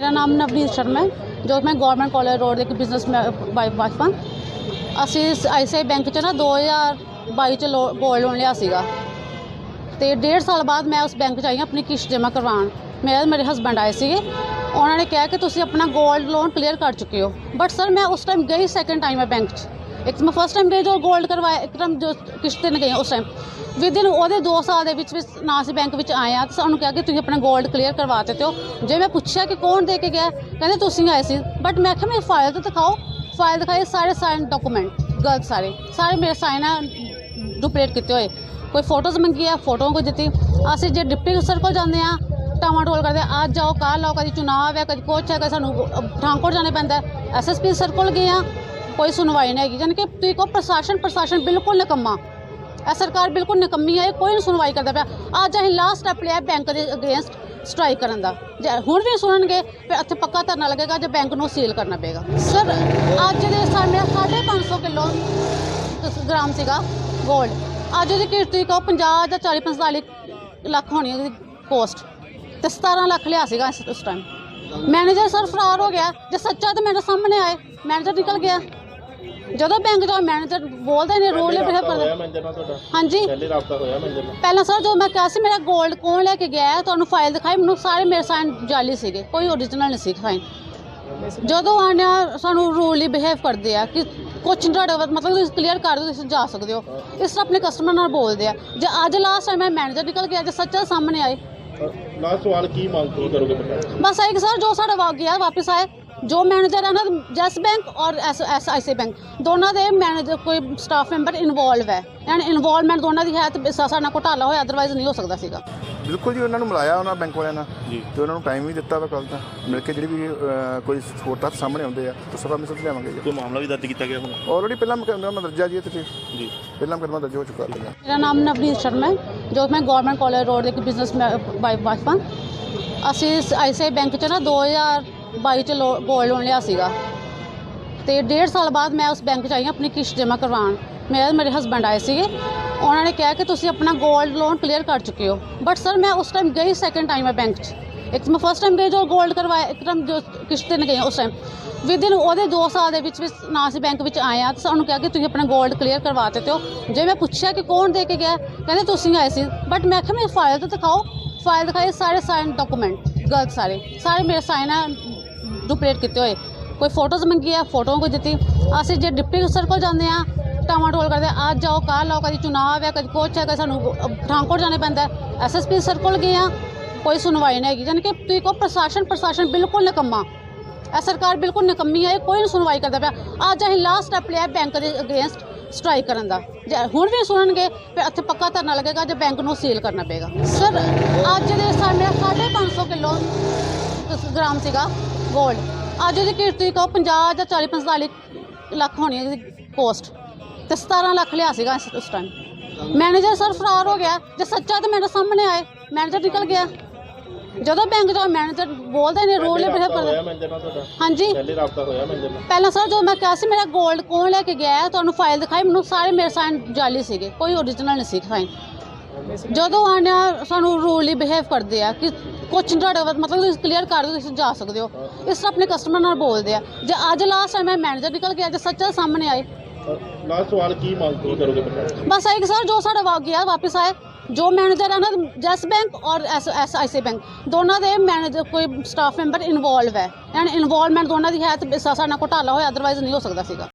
ਮੇਰਾ ਨਾਮ ਨਵਨੀਤ ਸ਼ਰਮਾ ਹੈ ਜੋ ਮੈਂ ਗਵਰਨਮੈਂਟ ਕਾਲਜ ਰੋਡ ਦੇ ਇੱਕ ਬਿਜ਼ਨਸ ਵਾਈਫ ਹਾਂ ਅਸੀਂ ਆਈਸੀਆਈ ਬੈਂਕ 'ਚ ਨਾ 2022 ਚ ਗੋਲਡ ਲੋਨ ਲਿਆ ਸੀਗਾ ਤੇ ਡੇਢ ਸਾਲ ਬਾਅਦ ਮੈਂ ਉਸ ਬੈਂਕ 'ਚ ਆਈ ਹਾਂ ਆਪਣੀ ਕਿਸ਼ਤ ਜਮ੍ਹਾਂ ਕਰਵਾਉਣ ਮੇਰੇ ਮੇਰੇ ਹਸਬੰਡ ਆਏ ਸੀਗੇ ਉਹਨਾਂ ਨੇ ਕਿਹਾ ਕਿ ਤੁਸੀਂ ਆਪਣਾ ਗੋਲਡ ਲੋਨ ਕਲੀਅਰ ਕਰ ਚੁੱਕੇ ਹੋ ਬਟ ਸਰ ਮੈਂ ਉਸ ਟਾਈਮ ਗਈ ਸੈਕੰਡ ਟਾਈਮ ਹੈ ਬੈਂਕ 'ਚ ਇੱਕ ਮੈਂ ਫਸਟ ਟਾਈਮ ਗਈ ਜੋ ਗੋਲਡ ਕਰਵਾਇਆ, ਇੱਕ ਟਾਈਮ ਜੋ ਕਿਸ਼ਤ ਤੇ ਗਈ ਉਸ ਟਾਈਮ ਵਿਦਿਨ ਉਹਦੇ 2 ਸਾਲ ਦੇ ਵਿੱਚ ਵਿੱਚ ਨਾ ਅਸੀਂ ਬੈਂਕ ਵਿੱਚ ਆਏ ਆ ਤੇ ਸਾਨੂੰ ਕਿਹਾ ਕਿ ਤੁਸੀਂ ਆਪਣਾ ਗੋਲਡ ਕਲੀਅਰ ਕਰਵਾ ਦਿੱਤੇ ਹੋ। ਜੇ ਮੈਂ ਪੁੱਛਿਆ ਕਿ ਕੌਣ ਦੇ ਕੇ ਗਿਆ, ਕਹਿੰਦੇ ਤੁਸੀਂ ਆਏ ਸੀ। ਬਟ ਮੈਂ ਕਿਹਾ ਮੇਰੀ ਫਾਈਲ ਤਾਂ ਦਿਖਾਓ। ਫਾਈਲ ਦਿਖਾਈ ਸਾਰੇ ਸਾਈਨ ਡਾਕੂਮੈਂਟ ਗਲਤ ਸਾਰੇ। ਸਾਰੇ ਮੇਰੇ ਸਾਈਨ ਆ ਡੁਪਲੀਕੇਟ ਕੀਤੇ ਹੋਏ। ਕੋਈ ਫੋਟੋਜ਼ ਮੰਗੀ ਆ ਫੋਟੋ ਕੋਈ ਦਿੱਤੀ। ਅਸੀਂ ਜੇ ਡਿਪਟੀ ਸਰ ਕੋਲ ਜਾਂਦੇ ਆ ਟਮਾਟੋਲ ਕਰਦੇ ਅੱਜ ਜਾਓ ਕੱਲ੍ਹ ਆਓ ਕਦੀ ਚੁਣਾਵ ਹੈ, ਕਦੀ ਕੁਛ ਹੈ, ਕਦੀ ਸਾਨੂੰ ਪਠਾਨਕੋਟ ਜਾਣਾ ਪੈਂਦਾ ਐਸਐਸਪੀ ਸਰ ਕੋਲ ਗਏ ਆ ਕੋਈ ਸੁਣਵਾਈ ਨਹੀਂ ਹੈਗੀ ਯਾਨੀ ਕਿ ਤੁਸੀਂ ਕੋ ਪ੍ਰਸ਼ਾਸਨ ਪ੍ਰਸ਼ਾਸਨ ਬਿਲਕੁਲ ਨਿਕੰਮਾ। ਇਹ ਸਰਕਾਰ ਬਿਲਕੁਲ ਨਿਕੰਮੀ ਹੈ, ਇਹ ਕੋਈ ਨਹੀਂ ਸੁਣਵਾਈ ਕਰਦਾ ਪਿਆ। ਅੱਜ ਅਸੀਂ ਲਾਸਟ ਸਟੈਪ ਲਿਆ ਬੈਂਕ ਦੇ ਅਗੇਂਸਟ ਸਟ੍ਰਾਈਕ ਕਰਨ ਦਾ। ਜੇ ਹੁਣ ਵੀ ਸੁਣਨਗੇ, ਫਿਰ ਇੱਥੇ ਪੱਕਾ ਧਰਨਾ ਲੱਗੇਗਾ ਜੇ ਬੈਂਕ ਨੂੰ ਸੀਲ ਕਰਨਾ ਪਏਗਾ। ਸਰ ਅੱਜ ਦੇ ਸਾਹਮਣੇ 550 ਕਿਲੋ ਗ੍ਰਾਮ ਸੀਗਾ 골ਡ ਅੱਜ ਉਹਦੀ ਕੀਮਤ ਕਹੋ 50 ਜਾਂ 40 45 ਲੱਖ ਹੋਣੀ ਉਹਦੀ ਕੋਸਟ ਤੇ 17 ਲੱਖ ਲਿਆ ਸੀਗਾ ਇਸ, ਉਸ ਟਾਈਮ ਮੈਨੇਜਰ ਸਰ ਫਰਾਰ ਹੋ ਗਿਆ। ਜੇ ਸੱਚਾ ਤਾਂ ਮੇਰੇ ਸਾਹਮਣੇ ਆਏ। ਮੈਨੇਜਰ ਨਿਕਲ ਗਿਆ। ਜਦੋਂ ਬੈਂਕ ਦਾ ਮੈਨੇਜਰ ਬੋਲਦੇ ਨੇ ਰੋਲ ਹੋਇਆ ਮੈਨੇਜਰ ਨਾਲ ਤੁਹਾਡਾ? ਹਾਂਜੀ। ਪਹਿਲੇ ਰਾਬਤਾ ਹੋਇਆ ਮੈਨੇਜਰ ਨਾਲ? ਪਹਿਲਾਂ ਸਰ ਜਦੋਂ ਮੈਂ ਕਿਹਾ ਸੀ ਮੇਰਾ 골ਡ ਕੌਣ ਲੈ ਕੇ ਗਿਆ ਹੈ, ਤੁਹਾਨੂੰ ਫਾਈਲ ਦਿਖਾਈ ਮੈਨੂੰ ਸਾਰੇ ਮੇਰੇ ਸਾਈਨ ਜਾਲੀ ਸੀਗੇ ਕੋਈ ਓਰੀਜਨਲ ਨਹੀਂ ਸੀ ਸਾਈਨ ਜਦੋਂ ਆਣਿਆ ਸਾਨੂੰ ਰੂਲੀ ਬਿਹੇਵ ਕਰਦੇ ਆ ਕਿ ਕੁਛ ਨੀ ਤੁਹਾਡੇ ਮਤਲਬ ਤੁਸੀਂ ਕਲੀਅਰ ਕਰ ਦਿਓ ਤੁਸੀਂ ਜਾ ਸਕਦੇ ਹੋ। ਇਸ ਤਰ੍ਹਾਂ ਆਪਣੇ ਕਸਟਮਰ ਨਾਲ ਬੋਲਦੇ ਆ। ਜੇ ਅੱਜ ਲਾਸਟ ਟਾਈਮ ਮੈਂ ਮੈਨੇਜਰ ਨਿਕਲ ਗਿਆ ਜੇ ਸੱਚਾ ਸਾਹਮਣੇ ਆਏ। ਲਾਸਟ ਸਵਾਲ ਕੀ ਮੰਗ ਕਰੋਗੇ? ਬਸ ਆਏ ਕਿ ਸਰ ਜੋ ਸਾਡਾ ਵਾ ਗਿਆ ਵਾਪਸ ਆਏ ਜੋ ਮੈਨੇਜਰ ਹੈ ਨਾ ਜੈਸ ਬੈਂਕ ਔਰ S S I C bank ਦੋਨਾਂ ਦੇ ਮੈਨੇਜਰ ਕੋਈ ਸਟਾਫ ਮੈਂਬਰ ਇਨਵੋਲਵ ਹੈ। ਐਂਡ ਇਨਵੋਲਵਮੈਂਟ ਦੋਨਾਂ ਦੀ ਹੈ ਤੇ ਸਾਡਾ ਨਾਲ ਘੁਟਾਲਾ ਹੋਇਆ ਅਦਰਵਾਈਜ਼ ਨਹੀਂ ਹੋ ਸਕਦਾ ਸੀਗਾ। ਬਿਲਕੁਲ ਜੀ ਉਹਨਾਂ ਨੂੰ ਮਿਲਾਇਆ ਉਹਨਾਂ ਬੈਂਕ ਵਾਲਿਆਂ ਨਾਲ ਜੀ। ਤੇ ਉਹਨਾਂ ਨੂੰ ਟਾਈਮ ਵੀ ਦਿੱਤਾ ਵਾ ਕੱਲ ਦਾ। ਮਿਲ ਕੇ ਜਿਹੜੀ ਵੀ ਅਹ, ਕੋਈ ਹੋਰ ਤੱਥ ਸਾਹਮਣੇ ਆਉਂਦੇ ਆ ਤਾਂ ਸਭਾ ਮਿਸਲ ਲਿਆਵਾਂਗੇ ਜੀ। ਕੋਈ ਮਾਮਲਾ ਵੀ ਦਰਜ ਕੀਤਾ ਗਿਆ ਹੁਣ? ਆਲਰੇਡੀ ਪਹਿਲਾਂ ਮੁਕੱਦਮਾ ਦਰਜਾ ਜੀ ਤੇ। ਜੀ। ਪਹਿਲਾਂ ਮੁਕੱਦਮਾ ਦਰਜ ਹੋ ਚੁੱਕਾ ਹੈ ਮੇਰਾ ਨਾਮ ਨਵਨੀਤ ਸ਼ਰਮਾ ਹੈ ਜੋ ਮੈਂ ਗਵਰਨਮੈਂਟ ਕਾਲਜ ਰੋਡ ਦੇ ਇੱਕ ਬਿਜ਼ਨਸ ਵਾਈਫ ਹਾਂ ਅਸੀਂ ਆਈਸੀਆਈ ਬੈਂਕ 'ਚ ਨਾ 2022 ਚ ਗੋਲਡ ਲੋਨ ਲਿਆ ਸੀਗਾ। ਤੇ ਡੇਢ ਸਾਲ ਬਾਅਦ ਮੈਂ ਉਸ ਬੈਂਕ 'ਚ ਆਈ ਹਾਂ ਆਪਣੀ ਕਿਸ਼ਤ ਜਮ੍ਹਾਂ ਕਰਵਾਉਣ। ਮੈਂ, ਮੇਰੇ ਹਸਬੰਡ ਆਏ ਸੀਗੇ। ਉਹਨਾਂ ਨੇ ਕਿਹਾ ਕਿ ਤੁਸੀਂ ਆਪਣਾ ਗੋਲਡ ਲੋਨ ਕਲੀਅਰ ਕਰ ਚੁੱਕੇ ਹੋ। ਬਟ ਸਰ ਮੈਂ ਉਸ ਟਾਈਮ ਗਈ ਸੈਕੰਡ ਟਾਈਮ ਹੈ ਬੈਂਕ 'ਚ। ਇੱਕ ਤਾਂ ਮੈਂ ਫਸਟ ਟਾਈਮ ਗਈ ਜੋ ਗੋਲਡ ਕਰਵਾਇਆ, ਇੱਕ ਟਾਈਮ ਜੋ ਕਿਸ਼ਤ ਤੇ ਗਈ ਉਸ ਟਾਈਮ ਵਿਦਿਨ ਉਹਦੇ 2 ਸਾਲ ਦੇ ਵਿੱਚ ਵਿੱਚ ਨਾ ਅਸੀਂ ਬੈਂਕ ਵਿੱਚ ਆਏ ਆ ਤੇ ਸਾਨੂੰ ਕਿਹਾ ਕਿ ਤੁਸੀਂ ਆਪਣਾ ਗੋਲਡ ਕਲੀਅਰ ਕਰਵਾ ਦਿੱਤੇ ਹੋ। ਜੇ ਮੈਂ ਪੁੱਛਿਆ ਕਿ ਕੌਣ ਦੇ ਕੇ ਗਿਆ, ਕਹਿੰਦੇ ਤੁਸੀਂ ਆਏ ਸੀ। ਬਟ ਮੈਂ ਕਿਹਾ ਮੇਰੀ ਫਾਈਲ ਤਾਂ ਦਿਖਾਓ। ਫਾਈਲ ਦਿਖਾਈ ਸਾਰੇ ਸਾਈਨ ਡਾਕੂਮੈਂਟ ਗਲਤ ਸਾਰੇ। ਸਾਰੇ ਮੇਰੇ ਸਾਈਨ ਆ ਡੁਪਲੀਕੇਟ ਕੀਤੇ ਹੋਏ। ਕੋਈ ਫੋਟੋਜ਼ ਮੰਗੀ ਆ ਫੋਟੋਆਂ ਕੋਈ ਦਿੱਤੀ। ਅਸੀਂ ਜੇ ਡਿਪਟੀ ਸਰ ਕੋਲ ਜਾਂਦੇ ਆ ਟੋਲ ਕਰਦੇ ਆ, ਅੱਜ ਜਾਓ ਕੱਲ੍ਹ ਆਓ ਕਦੀ ਚੁਣਾਵ ਹੈ ਕਦੀ ਕੁਛ ਹੈ ਕਦੀ ਸਾਨੂੰ ਪਠਾਨਕੋਟ ਜਾਣੇ ਪੈਂਦਾ ਐਸਐਸਪੀ ਸਰ ਕੋਲ ਗਏ ਆ ਕੋਈ ਸੁਣਵਾਈ ਨਹੀਂ ਹੈਗੀ। ਯਾਨੀ ਕਿ ਤੁਸੀਂ ਕੋ ਪ੍ਰਸ਼ਾਸਨ ਪ੍ਰਸ਼ਾਸਨ ਬਿਲਕੁਲ ਨਿਕੰਮਾ। ਇਹ ਸਰਕਾਰ ਬਿਲਕੁਲ ਨਿਕੰਮੀ ਹੈ ਕੋਈ ਨਹੀਂ ਸੁਣਵਾਈ ਕਰਦਾ ਪਿਆ। ਅੱਜ ਅਸੀਂ ਲਾਸਟ ਸਟੈਪ ਲਿਆ ਬੈਂਕ ਦੇ ਅਗੇਂਸਟ ਸਟ੍ਰਾਈਕ ਕਰਨ ਦਾ। ਜੇ ਹੁਣ ਵੀ ਸੁਣਨਗੇ ਫਿਰ ਇੱਥੇ ਪੱਕਾ ਧਰਨਾ ਲੱਗੇਗਾ ਜੇ ਬੈਂਕ ਨੂੰ ਸੀਲ ਕਰਨਾ ਪਏਗਾ। ਸਰ ਅੱਜ ਦੇ ਸਾਹਮਣੇ 550 ਕਿਲੋ ਗ੍ਰਾਮ ਸੀਗਾ। 골ਡ ਅੱਜ ਉਹਦੀ ਕੀਮਤ ਕਹੋ 50 ਜਾਂ 40 45 ਲੱਖ ਹੋਣੀ ਉਹਦੀ ਕੋਸਟ ਤੇ 17 ਲੱਖ ਲਿਆ ਸੀਗਾ ਇਸ- ਉਸ ਟਾਈਮ ਮੈਨੇਜਰ ਸਰ ਫਰਾਰ ਹੋ ਗਿਆ। ਜੇ ਸੱਚਾ ਤਾਂ ਮੇਰੇ ਸਾਹਮਣੇ ਆਏ। ਮੈਨੇਜਰ ਨਿਕਲ ਗਿਆ। ਜਦੋਂ ਬੈਂਕ ਦਾ ਮੈਨੇਜਰ ਬੋਲਦੇ ਨੇ ਰੋਲ ਬਿਹੇਵ ਕਰਦੇ ਹਾਂਜੀ। ਪਹਿਲੇ ਰਾਬਤਾ ਹੋਇਆ ਮੈਨੇਜਰ ਨਾਲ। ਪਹਿਲਾਂ ਸਰ ਜਦੋਂ ਮੈਂ ਕਿਹਾ ਸੀ ਮੇਰਾ 골ਡ ਕੌਣ ਲੈ ਕੇ ਗਿਆ ਹੈ, ਤੁਹਾਨੂੰ ਫਾਈਲ ਦਿਖਾਈ। ਮੈਨੂੰ ਸਾਰੇ ਮੇਰੇ ਸਾਈਨ ਜਾਲੀ ਸੀਗੇ। ਕੋਈ ਓਰੀਜਨਲ ਨਹੀਂ ਸੀ ਸਾਈਨ ਜਦੋਂ ਆਣਿਆ ਸਾਨੂੰ ਰੂਲੀ ਬਿਹੇਵ ਕਰਦੇ ਆ ਕਿ ਕੁਛ ਤੁਹਾਡੇ ਮਤਲਬ ਤੁਸੀਂ ਕਲੀਅਰ ਕਰ ਦਿਓ ਤੁਸੀਂ ਜਾ ਸਕਦੇ ਹੋ। ਇਸ ਤਰ੍ਹਾਂ ਆਪਣੇ ਕਸਟਮਰ ਨਾਲ ਬੋਲਦੇ ਆ। ਜੇ ਅੱਜ ਲਾਸਟ ਟਾਈਮ ਮੈਂ ਮੈਨੇਜਰ ਨਿਕਲ ਗਿਆ ਜੇ ਸੱਚਾ ਸਾਹਮਣੇ ਆਏ। ਲਾਸਟ ਸਵਾਲ ਕੀ ਮੰਗ ਕੀ ਕਰੋਗੇ ਪ੍ਰਸ਼ਾਸਨ ਬਸ ਆਏ ਕਿ ਸਰ ਜੋ ਸਾਡਾ ਵਾ ਗਿਆ ਵਾਪਸ ਆਏ ਜੋ ਮੈਨੇਜਰ ਹੈ ਨਾ ਜੈਸ ਬੈਂਕ ਔਰ S S I C bank ਦੋਨਾਂ ਦੇ ਮੈਨੇਜਰ ਕੋਈ ਸਟਾਫ ਮੈਂਬਰ ਇਨਵੋਲਵ ਹੈ। ਐਂਡ ਇਨਵੋਲਵਮੈਂਟ ਦੋਨਾਂ ਦੀ ਹੈ ਤੇ ਸਾਡਾ ਨਾਲ ਘੁਟਾਲਾ ਹੋਇਆ ਅਦਰਵਾਈਜ਼ ਨਹੀਂ ਹੋ ਸਕਦਾ ਸੀਗਾ।